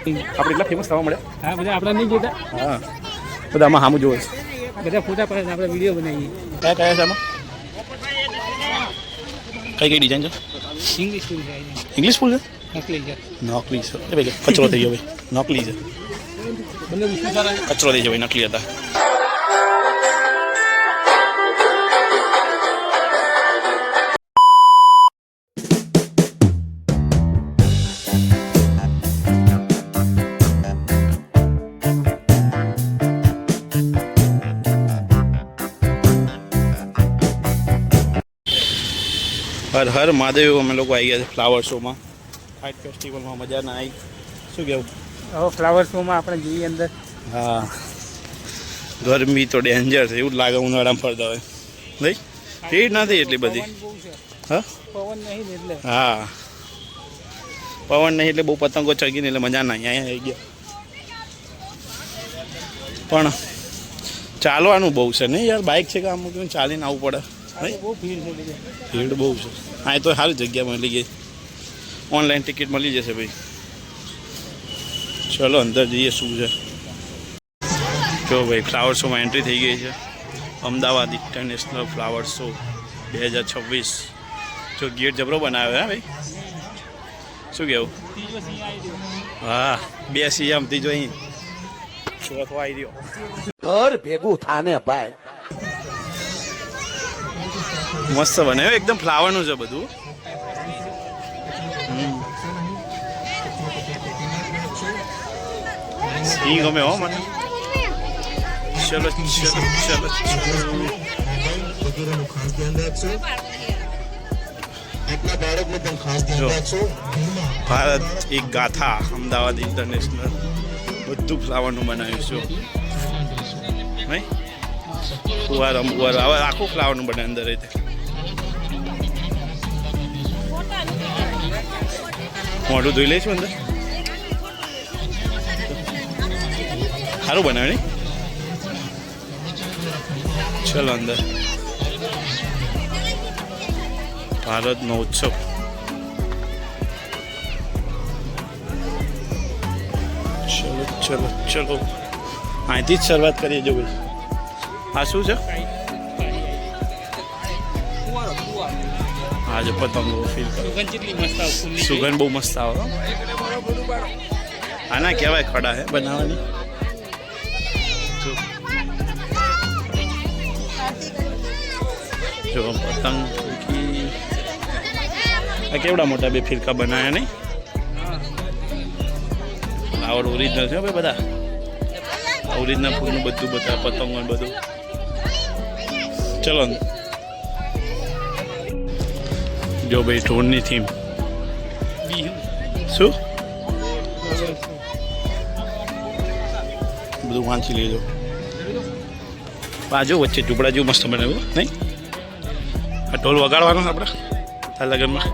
આપણે એટલા ફેમસ થવા મળે હા બધા આપણા નહીં જોતા. હા. બધા આમાં સામું જોવે છે. બધા ફોટા પડે આપણે વીડિયો બનાવીએ. કયા કયા છે આમાં? કઈ કઈ ડિઝાઇન છે? ઇંગ્લિશ ફૂલ છે ઇંગ્લિશ ફૂલ છે? નકલી છે. નકલી છે. એ ભાઈ કચરો થઈ ગયો ભાઈ. નકલી છે. કચરો થઈ ગયો ભાઈ નકલી હતા. હર હર મહાદેવ અમે લોકો આવી ગયા છે ફ્લાવર શોમાં ફાઇટ ફેસ્ટિવલમાં મજા ના આવી શું કેવું? હવે ફ્લાવર શોમાં આપણે જઈએ અંદર. હા. ગરમી તો ડેન્જર છે એવું જ લાગે ઉનાળામાં ફરતા હોય. નહીં? ભીડ નથી એટલી બધી. પવન હા? પવન નહીં એટલે. હા. પવન નહીં એટલે બહુ પતંગો ચગીને એટલે મજા ના અહીંયા આવી ગયા. પણ ચાલવાનું બહુ છે નહીં યાર? બાઇક છે કે આમ ચાલીને આવવું પડે? ભીડ બહુ છે. હા એ તો સારી જગ્યા મળી ગઈ. ઓનલાઈન ટિકિટ મળી જશે ભાઈ. ચલો અંદર જઈએ શું છે. જો ભાઈ ફ્લાવર શોમાં એન્ટ્રી થઈ ગઈ છે. અમદાવાદ ઇન્ટરનેશનલ ફ્લાવર શો બે હજાર છવ્વીસ. જો ગેટ જબરો બનાવ્યો હે ભાઈ? શું ગયો હા બે સીએમ ત્રીજો અહીં. ચોથો આવી રહ્યો ઘર ભેગું થાને ભાઈ. મસ્ત બનાવ્યું એકદમ ફ્લાવરનું છે બધું. હમ. ગમે હો, મને. ચલો ચલો ચલો. ભારત એક ગાથા, અમદાવાદ ઇન્ટરનેશનલ. બધું ફ્લાવરનું બનાવ્યું છે. ફુવાર અમુવાર આખું ફ્લાવરનું બને અંદર રીતે મોઢું ધોઈ લઈશું અંદર. સારું બનાવે નહીં ચલો અંદર. ભારતનો ઉત્સવ. ચલો ચલો ચલો. અહીંથી જ શરૂઆત કરીએ જો આ શું છે? હા જો પતંગો ફીલ કરો સુગંધ જેટલી મસ્ત આવે ફૂલની સુગંધ બહુ મસ્ત આવે હો. આના કહેવાય ખડા હે બનાવવાની જો જો પતંગ ફૂલકી આ કેવડા મોટા બે ફિરકા બનાવ્યા નહીં ફ્લાવર ઓરિજિનલ છે હો ભાઈ બધા ઓરિજિનલ ફૂલનું બધું બધા પતંગો ને બધું ચલો જો ભાઈ ઢોરની થીમ શું? બધું વાંચી લેજો. બાજુ વચ્ચે ઝૂંપડા જેવું મસ્ત બનાવ્યું નહીં? આ ઢોલ વગાડવાનો આપણે આ લગ્નમાં.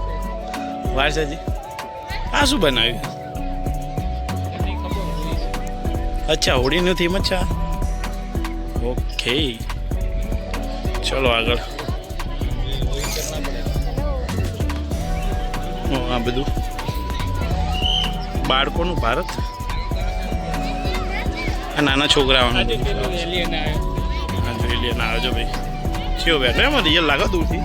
વાર છે હજી આ શું બનાવ્યું? અચ્છા હોળીનું થીમ અચ્છા ઓકે. ચલો આગળ. આ બધું. બાળકોનું ભારત. આ નાના છોકરાઓનું. એલિયન લે ના ભાઈ. ચિયો બેઠો એમાં રિયલ લાગે દૂરથી.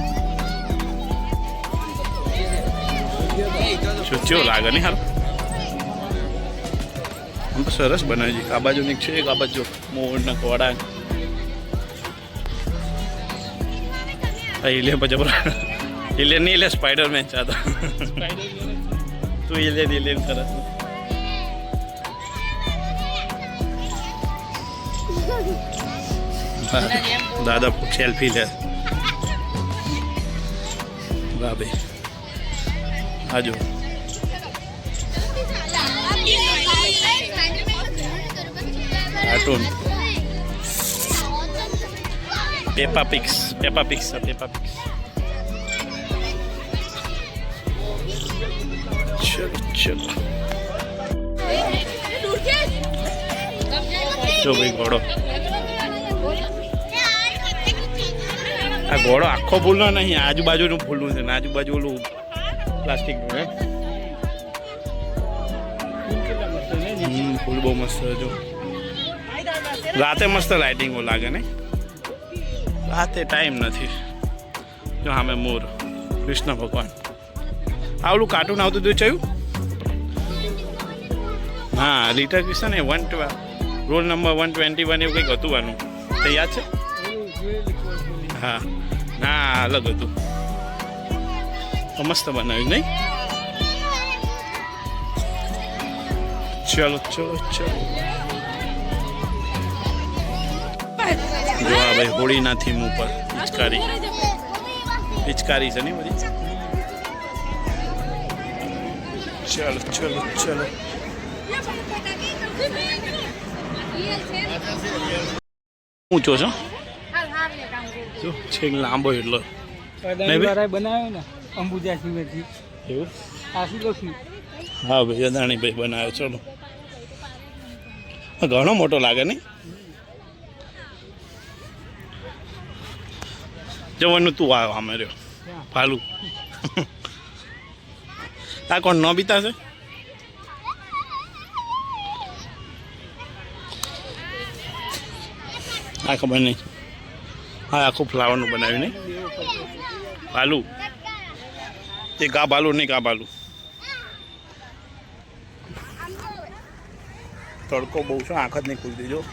જો ચિયો લાગે નહીં હાલ? આમ તો સરસ બનાવી છે. આ બાજુ નીક છે એક આ બાજુ મોર ના કોડા એલિયન પછી એલિયન નહીં એટલે સ્પાઈડરમેન છે તો તું એલિયન એલિયન કરે દાદા સેલ્ફી લે ભાઈ હાજો cartoon Peppa pigs Peppa pigs Peppa pigs ચલો ચલો જો ભાઈ ઘોડો. આ ઘોડો આખો ફૂલનો નહીં આજુબાજુનું ભૂલવું છે ને આજુબાજુ ઓલું પ્લાસ્ટિકનું હે ફૂલ બહુ મસ્ત જો. રાતે મસ્ત લાઇટિંગો લાગે ને રાતે ટાઈમ નથી. જો હામે મોર કૃષ્ણ ભગવાન. આવલું કાર્ટૂન આવતું હતું ચયું? હા લિટર કિશન એ one roll number one twenty one એવું કંઈક હતું આનું. તે યાદ છે? હા. ના, અલગ હતું. મસ્ત બનાવ્યું, નહીં? ચલો ચલો ચલો. જો આ ભાઈ હોળીના થીમ ઉપર. પિચકારી પિચકારી છે ને બધી? ચલો ચલો ચલો. ઊંચો છો? જો. છેક લાંબો એટલો. બનાવ્યો ને અંબુજા સિંહથી એવું? હા ભાઈ અદાણીભાઈ બનાવ્યો ચલો. ઘણો મોટો લાગે નહીં? જવાનું તું આવ્યો આમે રહ્યો. ભાલું. આ કોણ ન બીતા છે? આ ખબર નહીં. હા, આખું ફ્લાવરનું બનાવ્યું નહીં. ભાલુ. એ ગા ભાલું નહીં, ગા ભાલું. તડકો બહુ છે, આંખ જ નહીં ખુલતી, જો.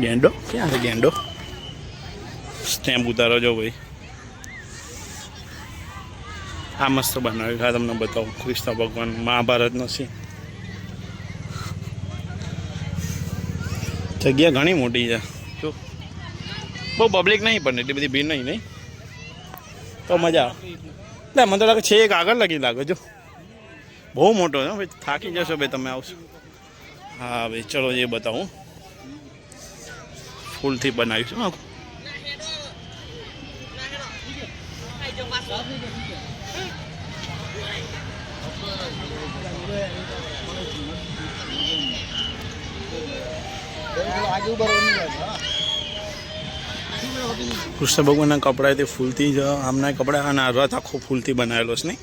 ગેંડો? ક્યાં છે ગેંડો? સ્ટેમ્પ ઉતારો જો ભાઈ. આ મસ્ત બનાવ્યું આ તમને બતાવું. કૃષ્ણ ભગવાન, મહાભારતનો સીન જગ્યા ઘણી મોટી છે. જો. બહુ પબ્લિક નહીં પણ એટલી બધી ભીડ નહીં નહીં? તો મજા આવે. એટલે મને તો લાગે છે એક આગળ લગી લાગે, જો. બહુ મોટો છે ભાઈ. થાકી જશો ભાઈ તમે આવશો. હા ભાઈ, ચલો એ બતાવું. ફૂલથી બનાવ્યું છે. કૃષ્ણ ભગવાનના કપડા તે ફૂલથી જ આમના કપડા અને રથ આખો ફૂલથી બનાવેલો છે નહીં?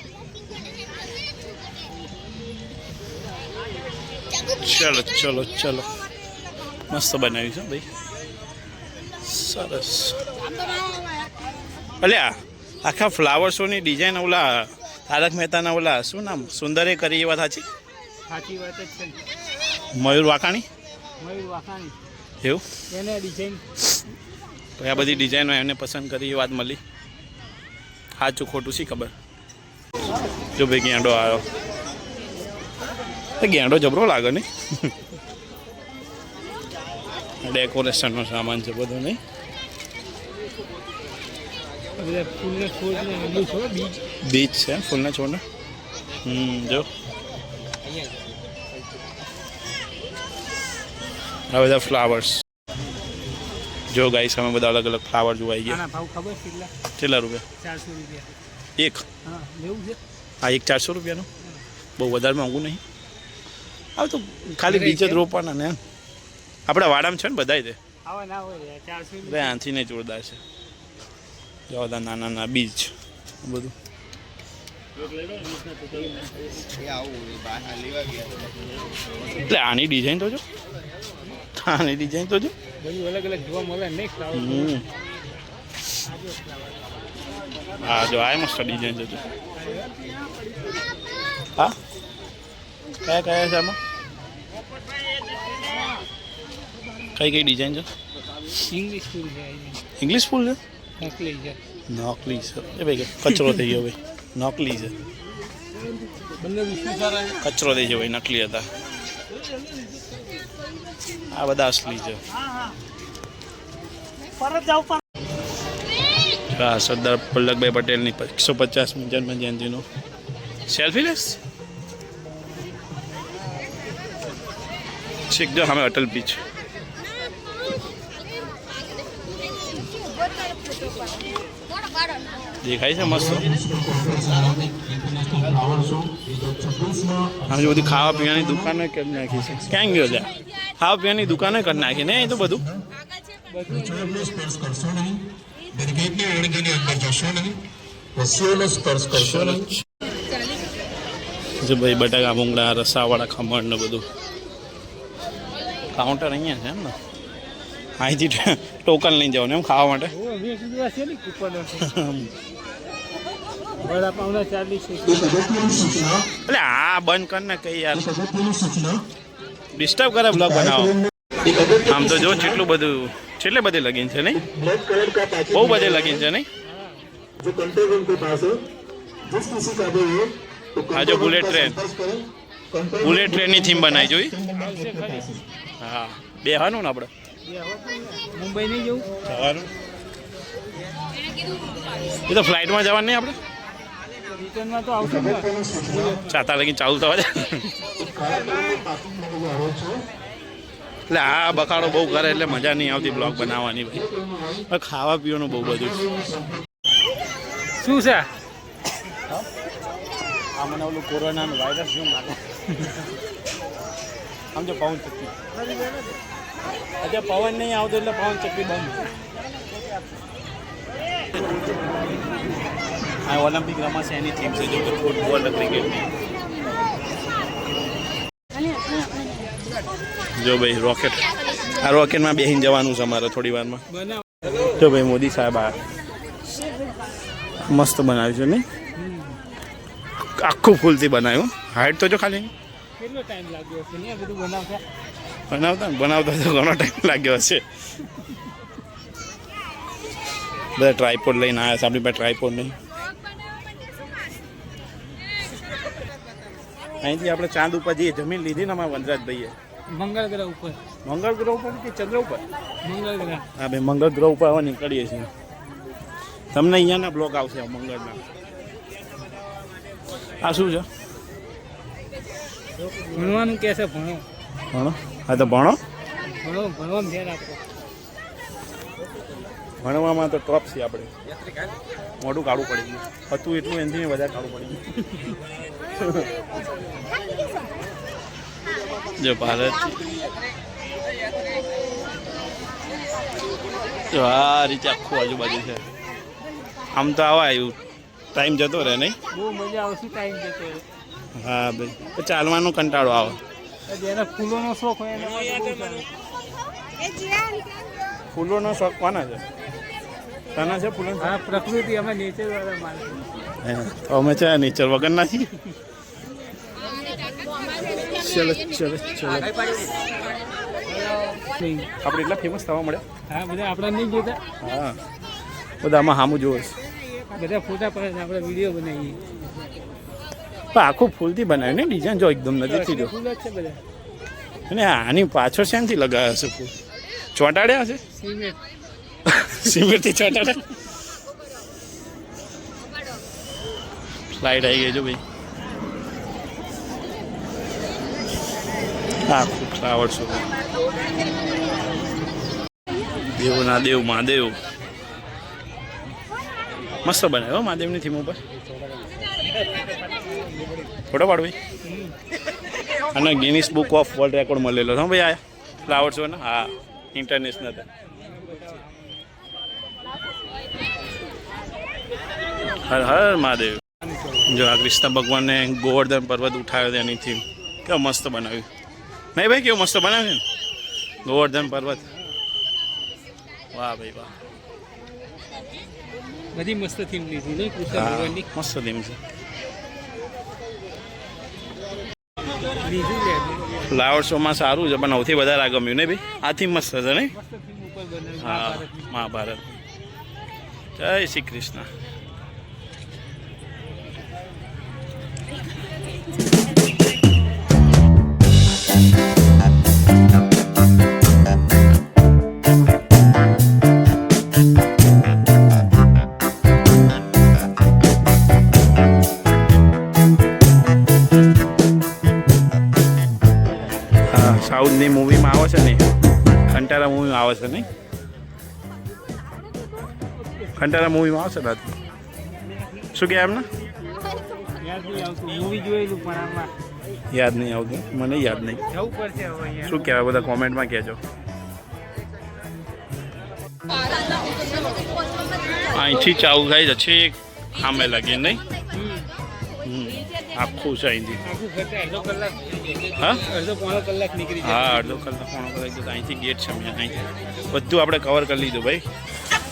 ચલો ચલો ચલો. મસ્ત બનાવ્યું છે ભાઈ. સરસ. અલ્યા આખા ફ્લાવર શોની ડિઝાઇન ઓલા તારક મહેતાના ઓલા શું નામ? સુંદરે કરી એ વાત સાચી સાચી વાત જ છે. મયુર વાકાણી મયુર વાકાણી એવું? એને ડિઝાઇન તો આ બધી ડિઝાઇનો એમને પસંદ કરી એ વાત મળી. સાચું ખોટું શી ખબર? જો ભાઈ ગેંડો આવ્યો. ગેંડો જબરો લાગે ને ડેકોરેશનનો સામાન છે બધો નહીં. બીચ છે ફૂલના છોડને. હમ જો. આ બધા ફ્લાવર્સ જો ગાઈસ અમે બધા અલગ અલગ ફ્લાવર જોવાઈ ગયા. ભાવ ખબર કેટલા? કેટલા રૂપિયા? ચારસો રૂપિયા. એક. હા લેવું છે? આ એક ચારસો રૂપિયાનું? બહુ વધારે મોંઘું નહીં. આ તો ખાલી બીજ જ રોપવાના ને આપણા વાડામાં છે ને બધાય તે? એટલે આથી નહીં જોરદાર છે. જો બધા નાના નાના બીજ બધું. એટલે આની ડિઝાઇન તો જો. આની ડિઝાઇન તો જો. અલગ અલગ જોવા મળે નહીં હા જો આ મસ્ત ડિઝાઇન છે હા? કયા કયા છે આમાં? કઈ કઈ ડિઝાઇન છે? ઇંગ્લિશ ફૂલ છે ઇંગ્લિશ ફૂલ છે? નકલી છે. નકલી છે. એ ભાઈ કચરો થઈ ગયો ભાઈ. નકલી છે. કચરો થઈ ગયો ભાઈ નકલી હતા. આ બધા અસલી છે. હા સરદાર વલ્લભભાઈ પટેલની એકસો પચાસમી જન્મ જયંતિનો સેલ્ફી લેસ જો સામે અટલ બીચ દેખાય છે મસ્ત. આજે બધી ખાવા પીવાની દુકાનો કરી નાખી છે. ક્યાં ગયો છે ખાવા પીવાની દુકાને કરી નાખી ને એ તો બધું? જો ભાઈ બટાકા ભૂંગળા, રસાવાળા ખમણ ને બધું. કાઉન્ટર અહીંયા છે એમ ને? અહીંથી ટોકન લઈને જવાનું એમ ખાવા માટે. અરે હા બંધ કર ને કઈ યાર. ડિસ્ટર્બ કરે બ્લોગ બનાવો આમ તો જો કેટલું બધું કેટલે બધે લગીન છે નહીં? બહુ બધે લગીન છે નહીં? હા જો બુલેટ ટ્રેન બુલેટ ટ્રેનની થીમ બનાવી જોઈ. હા બે હાનું ને આપણે. મુંબઈ નહીં જવું? જવાનું. એ તો ફ્લાઇટમાં જવાનું નહીં આપણે? રિટર્નમાં તો આવશે ચાતા લગી ચાલુ થવા દે. એટલે આ બકાડો બહુ કરે એટલે મજા નહીં આવતી બ્લોગ બનાવવાની ભાઈ. ખાવા પીવાનું બહુ બધું શું છે? આ મને ઓલું કોરોનાનું વાયરસ જેવું લાગે. આમ જો ચક્કી. આજે પવન નહીં આવતો એટલે પવન ચક્કી બંધ આ ઓલિમ્પિક રમાશે એની થીમ છે જો કે ફૂટબોલ ક્રિકેટ જો ભાઈ રોકેટ આ રોકેટમાં બેસીને જવાનું છે અમારે થોડી વારમાં. જો ભાઈ મોદી સાહેબ આ મસ્ત બનાવ્યું છે નહીં? આખું ફૂલથી બનાવ્યું. હાઈટ તો જો ખાલી. કેટલો ટાઈમ લાગ્યો છે ને બધું બનાવતા? બનાવતા ને બનાવતા તો ઘણો ટાઈમ લાગ્યો હશે. બધા ટ્રાયપોડ લઈને આવ્યા છે આપણી પાસે ટ્રાયપોડ નહીં. અહીંથી આપણે ચાંદ ઉપર જઈએ જમીન લીધી ને અમારા વનરાજભાઈએ. મંગળ ગ્રહ ઉપર. મંગળ ગ્રહ ઉપર કે ચંદ્ર ઉપર? મંગળ ગ્રહ. હા ભાઈ મંગળ ગ્રહ ઉપર હવે નીકળીએ છીએ. તમને અહીંયાના બ્લોક આવશે આ મંગળના. આ શું છે? ભણવાનું કે છે ભણો. ભણો? હા તો ભણો. ભણો ભણવામાં તો ટોપ છે આપણે. મોઢું કાળું પડી ગયું. હતું એટલું એનાથી વધારે કાળું પડી ગયું. જો ભારત. જો આ રીતે આખું આજુબાજુ છે. આમ તો આવા આવ્યું ટાઈમ જતો રહે નહીં? બહુ મજા આવશે ટાઈમ જતો રહે. હા ભાઈ. ચાલવાનો કંટાળો આવે. જેને ફૂલોનો શોખ હોય એને. ફૂલોનો શોખ કોના છે? તને છે ફૂલો હા પ્રકૃતિ અમે નેચર વાળા તો અમે છે નેચર વગર નથી. ચલો ચલો ચલો. આપણે એટલા ફેમસ થવા મળે હા બધા આપણા નહીં જોતા? હા. બધા આમાં સામું જોવે છે. બધા ફોટા પડે આપણે વીડિયો બનાવીએ. આખું ફૂલથી બનાવ્યું ને ડિઝાઇન જો એકદમ નજીકથી જો. અને આની પાછળ શેમથી લગાવ્યા હશે ફૂલ? ચોંટાડ્યા હશે? સિમેન્ટ સિમેન્ટથી ચોંટાડ્યા? ફ્લાઇટ આવી ગઈ જો ભાઈ. ખૂબ ફ્લાવર શો દેવ ના દેવ, મહાદેવ. મસ્ત બનાવ્યો મહાદેવની થીમ ઉપર. ફોટો પાડ ભાઈ અને Guinness book of world record મળેલો છે. ભાઈ આ ફ્લાવર શો ને? હા ઇન્ટરનેશનલ હર હર મહાદેવ. જો આ કૃષ્ણ ભગવાનને ગોવર્ધન પર્વત ઉઠાવ્યો થીમ કેવો મસ્ત બનાવ્યું. નહીં ભાઈ કેવું મસ્ત બનાવ્યું ને? ગોવર્ધન પર્વત. વાહ ભાઈ વાહ. બધી મસ્ત થીમ લીધી નહીં કૃષ્ણ ભગવાનની. મસ્ત થીમ છે લીધી લે ફ્લાવર શોમાં સારું છે પણ સૌથી વધારે આ ગમ્યું ને ભાઈ? આથી મસ્ત છે બનાવી હા મહાભારત. જય શ્રી કૃષ્ણ. કંટારા મૂવીમાં આવે છે નહીં કંટારા મૂવીમાં આવશે રાત શું કે એમને યાદ નહીં આવતું મૂવી જોયેલું પણ આમાં યાદ નહીં આવતું મને યાદ નહીં જવું પડશે હવે અહીંયા શું કહેવાય બધા કોમેન્ટમાં કહેજો અહીંથી ચાલુ થાય છે છેક સામે લાગી નહીં હમ. આખું છે અહીંથી હા? અડધો પોણો કલાક નીકળી હા અડધો કલાક પોણો કલાક જતા અહીંથી ગેટ છે અહીંથી. બધું આપણે કવર કરી લીધું ભાઈ.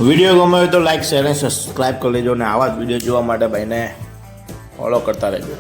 વીડિયો ગમે તો લાઈક શેર અને સબસ્ક્રાઈબ કરી લેજો અને આવા જ વીડિયો જોવા માટે ભાઈને ફોલો કરતા રહેજો.